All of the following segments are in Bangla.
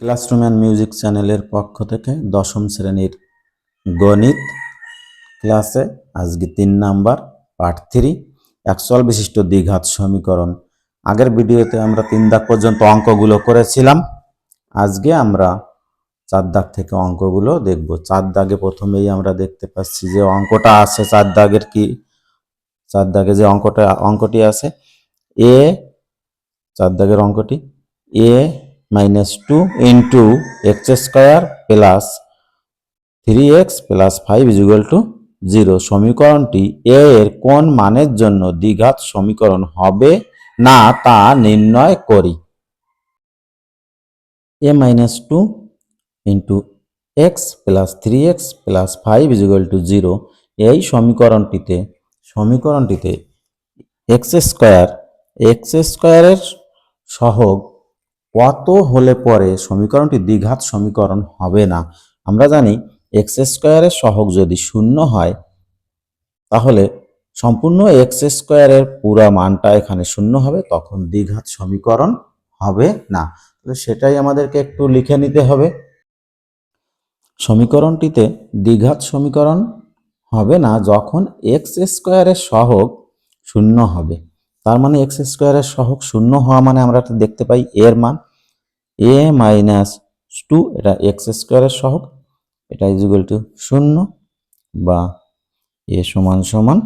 ক্লাসরুম অ্যান্ড মিউজিক চ্যানেলের পক্ষ থেকে দশম শ্রেণির গণিত ক্লাসে আজকে তিন নাম্বার, পার্ট থ্রি, একশল বিশিষ্ট দ্বিঘাত সমীকরণ। আগের ভিডিওতে আমরা তিন দাগ পর্যন্ত অঙ্কগুলো করেছিলাম। আজকে আমরা চার দাগ থেকে অঙ্কগুলো দেখব। চার দাগে প্রথমেই আমরা দেখতে পাচ্ছি যে অঙ্কটা আছে, চার দাগের কি? চার দাগে যে অঙ্কটা, অঙ্কটি আছে, এ, চার দাগের অঙ্কটি, a minus two into x square plus three x plus five equal to zero সমীকরণটি এ এর কোন মানের জন্য দ্বিঘাত সমীকরণ হবে না তা নির্ণয় করি। A minus two into x plus three x plus five equal to zero এই সমীকরণটিতে সমীকরণটিতে এক্স স্কোয়ার এক্স স্কোয়ারের সহগ কত হলে পরে সমীকরণটি দ্বিঘাত সমীকরণ হবে না? আমরা জানি এক্স স্কোয়ারের সহগ যদি শূন্য হয়, তাহলে সম্পূর্ণ এক্স স্কোয়ারের পুরা মানটা এখানে শূন্য হবে, তখন দ্বিঘাত সমীকরণ হবে না। সেটাই আমাদেরকে একটু লিখে নিতে হবে। সমীকরণটিতে দ্বিঘাত সমীকরণ হবে না যখন এক্স স্কোয়ারের সহগ শূন্য হবে। তার মানে এক্স স্কোয়ারের সহগ শূন্য হওয়া মানে আমরা একটা দেখতে পাই এর মান। এ মাইনাস টু এটা এক্স স্কোয়ারের সহগ, এটা ইজুয়াল টু শূন্য বা এ সমান সমান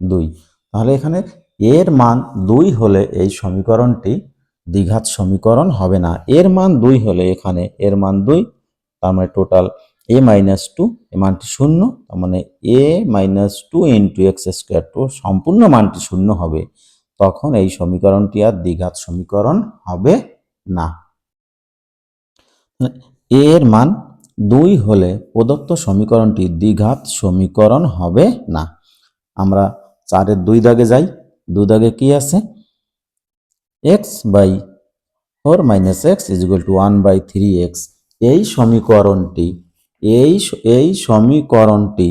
দুই। তাহলে এখানে এর মান দুই হলে এই সমীকরণটি দ্বিঘাত সমীকরণ হবে না। এর মান দুই হলে এখানে এর মান দুই, তার মানে টোটাল এ মাইনাস টু এ মানটি শূন্য, তার মানে a minus two into x square two সম্পূর্ণ মানটি শূন্য হবে। তখন এই সমীকরণটি আর দ্বিঘাত সমীকরণ হবে না। এর মান দুই হলে প্রদত্ত সমীকরণটি দ্বিঘাত সমীকরণ হবে না। আমরা চারের দুই দাগে যাই। দুই দাগে কি আছে? X by four minus x equal to one by three x. এই সমীকরণটি, এই এই সমীকরণটি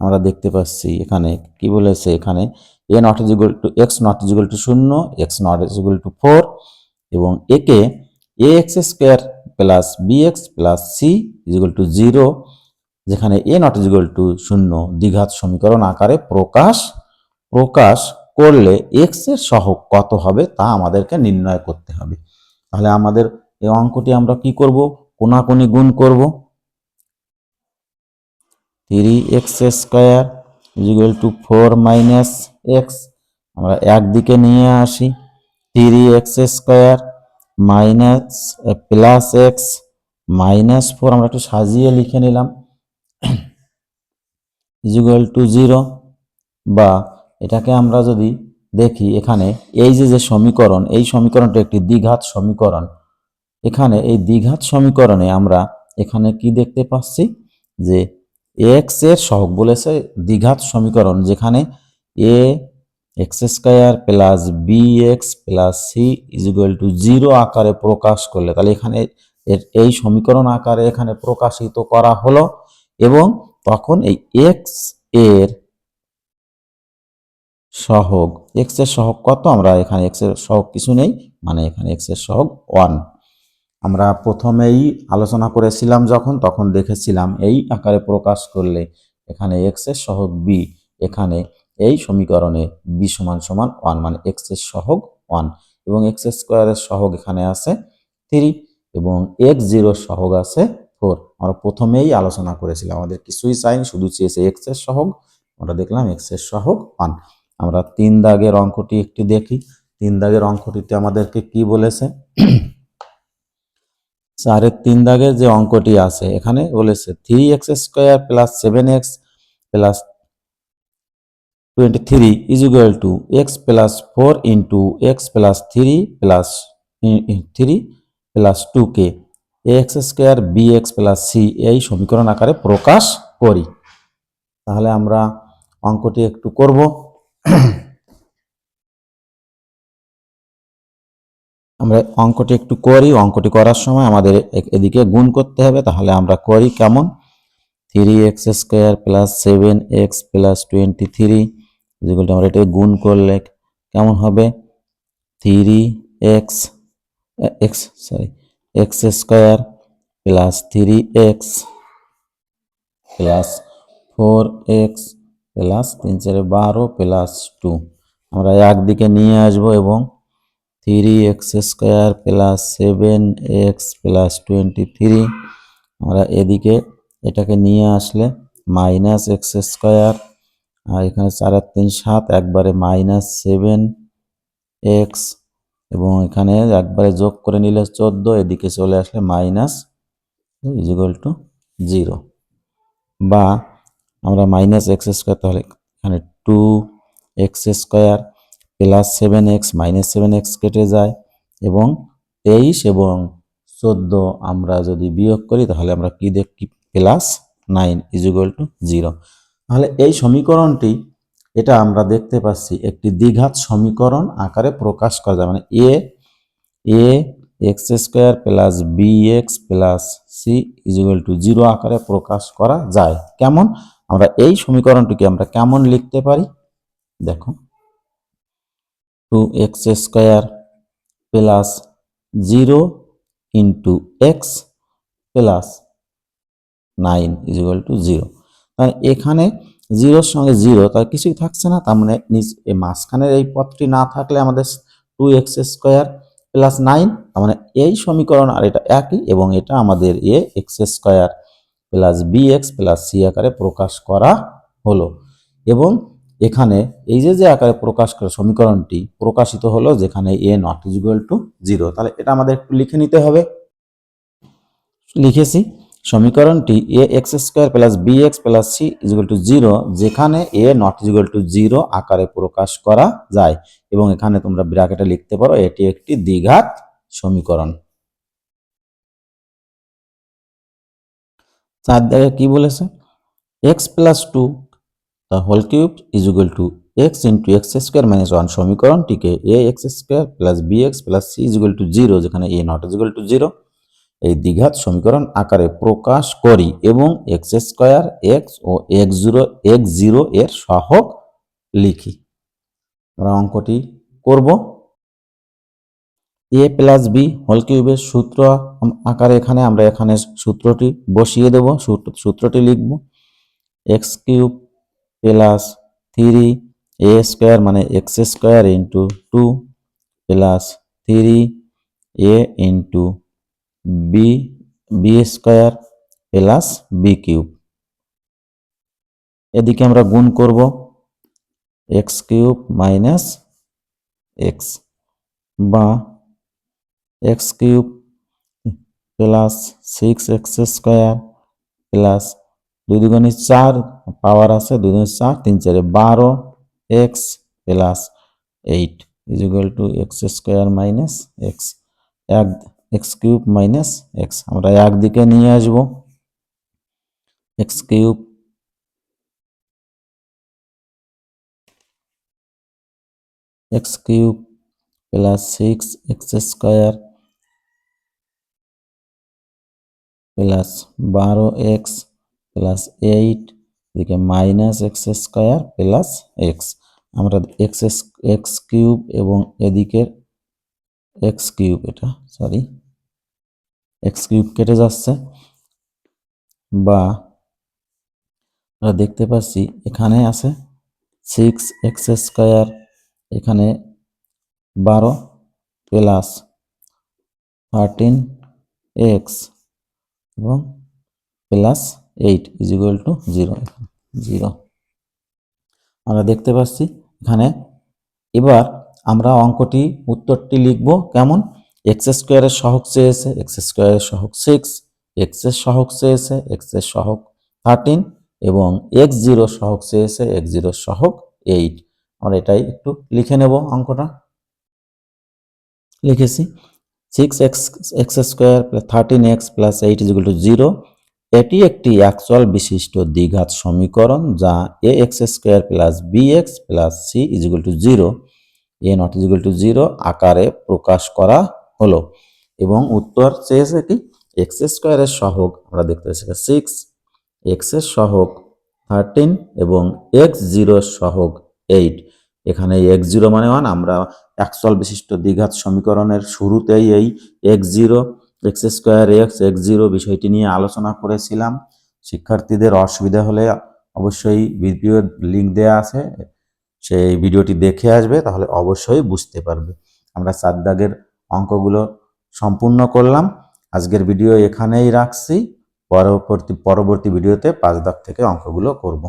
আমরা দেখতে পাচ্ছি এখানে। কি বলেছে এখানে? A not equal to, x not equal to শূন্য, x not equal to four এবং একে a x square plus b x plus c equal to zero যেখানে এ নট ইজিক্যাল টু শূন্য দ্বিঘাত সমীকরণ আকারে প্রকাশ প্রকাশ করলে এক্সের কত হবে তা আমাদেরকে নির্ণয় করতে হবে। তাহলে আমাদের এই অঙ্কটি আমরা কি করব? কোনাকুনি গুণ করব। Three x square equal to four minus x আমরা একদিকে নিয়ে আসি। Three x square minus plus x minus four আমরা একটু সাজিয়ে লিখে নিলাম। ইজিক্যাল টু জিরো বা এটাকে আমরা যদি দেখি এখানে, এই যে যে সমীকরণ, এই সমীকরণটা একটি দ্বিঘাত সমীকরণ। এখানে এই দ্বিঘাত সমীকরণে আমরা এখানে কি দেখতে পাচ্ছি? যে এক্সের সহগ বলেছে দ্বিঘাত সমীকরণ, যেখানে a x square plus b x plus c equal to zero আকারে প্রকাশ করলে, তাহলে এখানে এই সমীকরণ আকারে এখানে প্রকাশিত করা হলো এবং তখন এই এক্সের সহগ এক্সের সহগ কত? আমরা এখানে এক্সের সহগ কিছু নেই মানে এখানে এক্সের সহগ ওয়ান আমরা প্রথমেই আলোচনা করেছিলাম যখন, তখন দেখেছিলাম এই আকারে প্রকাশ করলে এখানে এক্সের সহগ বি এখানে এই সমীকরণে বি সমান সমান ওয়ান মানে এক্সের সহগ ওয়ান এবং এক্স স্কোয়ারের সহগ এখানে আছে থ্রি এবং এক্স জিরোর সহগ আছে ফোর আমরা প্রথমেই আলোচনা করেছিলাম আমাদের কিছুই চাইনি, শুধু চেয়েছে এক্সের সহগ। আমরা দেখলাম এক্সের সহগ ওয়ান আমরা তিন দাগের অঙ্কটি একটু দেখি। তিন দাগের অঙ্কটিতে আমাদেরকে কি বলেছে? চারের তিন দাগের যে অঙ্কটি আছে, এখানে বলেছে three x square plus seven x plus twenty three equal to x plus four into x plus three plus three plus two K x square b x plus c এই সমীকরণ আকারে প্রকাশ করি। তাহলে আমরা অঙ্কটি একটু করব। আমরা অঙ্কটি একটু করি। অঙ্কটি করার সময় আমাদের এদিকে গুণ করতে হবে। তাহলে আমরা করি কেমন? Three x square plus seven x plus twenty three যেগুলো আমরা এটা গুণ করলে কেমন হবে? Three x x sorry x square plus three x plus four x plus তিন চারে বারো প্লাস টু আমরা একদিকে নিয়ে আসব এবং three x square plus seven x plus twenty three আমরা এদিকে এটাকে নিয়ে আসলে মাইনাস এক্স স্কোয়ার আর এখানে চার আর তিন, সাত, একবারে মাইনাস সেভেন এক্স এবং এখানে একবারে যোগ করে নিলে চোদ্দ, এদিকে চলে আসলে মাইনাস ইজিক্যাল টু জিরো। বা আমরা মাইনাস এক্স স্কোয়ার, তাহলে এখানে two x square plus seven x, minus seven x কেটে যায় এবং তেইশ এবং চোদ্দ আমরা যদি বিয়োগ করি, তাহলে আমরা কি দেখি plus nine equal to zero. তাহলে এই সমীকরণটি, এটা আমরা দেখতে পাচ্ছি, একটি দ্বিঘাত সমীকরণ আকারে প্রকাশ করা যায়। মানে a a, x square plus b x plus c equal to zero আকারে প্রকাশ করা যায়। কেমন? আমরা এই সমীকরণটিকে আমরা কেমন লিখতে পারি? দেখো, two x square plus zero into x plus nine equal to zero. তাহলে এখানে জিরোর সঙ্গে জিরো, তার কিছুই থাকছে না, তার মানে নিচ মাঝখানের এই পথটি না থাকলে আমাদের two x square plus nine তার মানে এই সমীকরণ আর এটা একই এবং এটা আমাদের a x square plus b x plus c আকারে প্রকাশ করা হলো। এবং এখানে এই যে যে আকারে প্রকাশ করা সমীকরণটি প্রকাশিত হলো যেখানে a not equal to zero তাহলে এটা আমাদের একটু লিখে নিতে হবে। লিখেছি। সমীকরণটি a x square plus b x plus c equal to zero যেখানে a not equal to zero আকারে প্রকাশ করা যায়। এবং এখানে তোমরা ব্র্যাকেটে লিখতে পারো, এটি একটি দ্বিঘাত সমীকরণ। চার জায়গায় কি বলেছে? X plus two the whole cube is equal to x into x square minus one সমীকরণটিকে a x square plus b x plus c is equal to zero যেখানে a not is equal to zero এই দ্বিঘাত সমীকরণ আকারে প্রকাশ করি এবং এক্স স্কোয়ার এক্স ও এক্স জিরো এক্স জিরো এর সহগ লিখি। আমরা অঙ্কটি করব। এ প্লাস বি হোল কিউবের সূত্র আকারে এখানে, আমরা এখানে সূত্রটি বসিয়ে দেব, সূত্র- সূত্রটি লিখব। X cube plus three a square মানে x square into two plus three a into b b square plus b cube. এদিকে আমরা গুণ করব এক্স কিউব মাইনাস এক্স বা x cube plus six x square plus দুই দুগুণে চার পাওয়ার আছে দুই দুগুণে চার, তিন চারে বারো x plus eight. Is two x square minus x. এক এক্স কিউব মাইনাস এক্স আমরা একদিকে নিয়ে আসব। X cube x cube plus six x square plus বারো এক্স প্লাস এইট এদিকে minus x square plus x আমরা এক্স এক্স কিউব এবং এদিকের এক্স কিউব এটা সরি এক্স কিউব কেটে যাচ্ছে বা আমরা দেখতে পাচ্ছি এখানে আছে সিক্স এক্স স্কোয়ার এখানে বারো প্লাস থার্টিন এক্স এবং plus eight is equal to zero zero আমরা দেখতে পাচ্ছি এখানে। এবার আমরা অঙ্কটি, উত্তরটি লিখব কেমন? এক্স স্কোয়ারের সহগ চেয়েছে এক্স স্কোয়ারের সহগ সিক্স এক্সের সহগ চেয়েছে এক্সের সহগ থার্টিন এবং এক্স জিরো সহগ চেয়েছে এক্স জিরো সহগ এইট আমরা এটাই একটু লিখে নেব অঙ্কটা। লিখেছি। Six x x square thirteen x plus eight is two zero এটি একটি অ্যাকচুয়াল বিশিষ্ট দ্বিঘাত সমীকরণ যা a x square plus b x plus c is to zero a not is to zero আকারে প্রকাশ করা হলো। এবং উত্তর চেয়েছে কি? এক্স স্কোয়ারের সহগ, আমরা দেখতে পাচ্ছি সিক্স এক্সের সহগ থার্টিন এবং এক্স জিরোর সহগ এইট এখানে এক্স জিরো মানে ওয়ান আমরা অ্যাকচুয়াল বিশিষ্ট দ্বিঘাত সমীকরণের শুরুতেই এই x zero x square x x zero বিষয়টি নিয়ে আলোচনা করেছিলাম। শিক্ষার্থীদের অসুবিধা হলে অবশ্যই ভিডিওর লিঙ্ক দেওয়া আছে। সেই ভিডিওটি দেখে আসবে, তাহলে অবশ্যই বুঝতে পারবে। আমরা চার দাগের অঙ্কগুলো সম্পূর্ণ করলাম। আজকের ভিডিও এখানেই রাখছি। পরবর্তী পরবর্তী ভিডিওতে পাঁচ দাগ থেকে অঙ্কগুলো করব।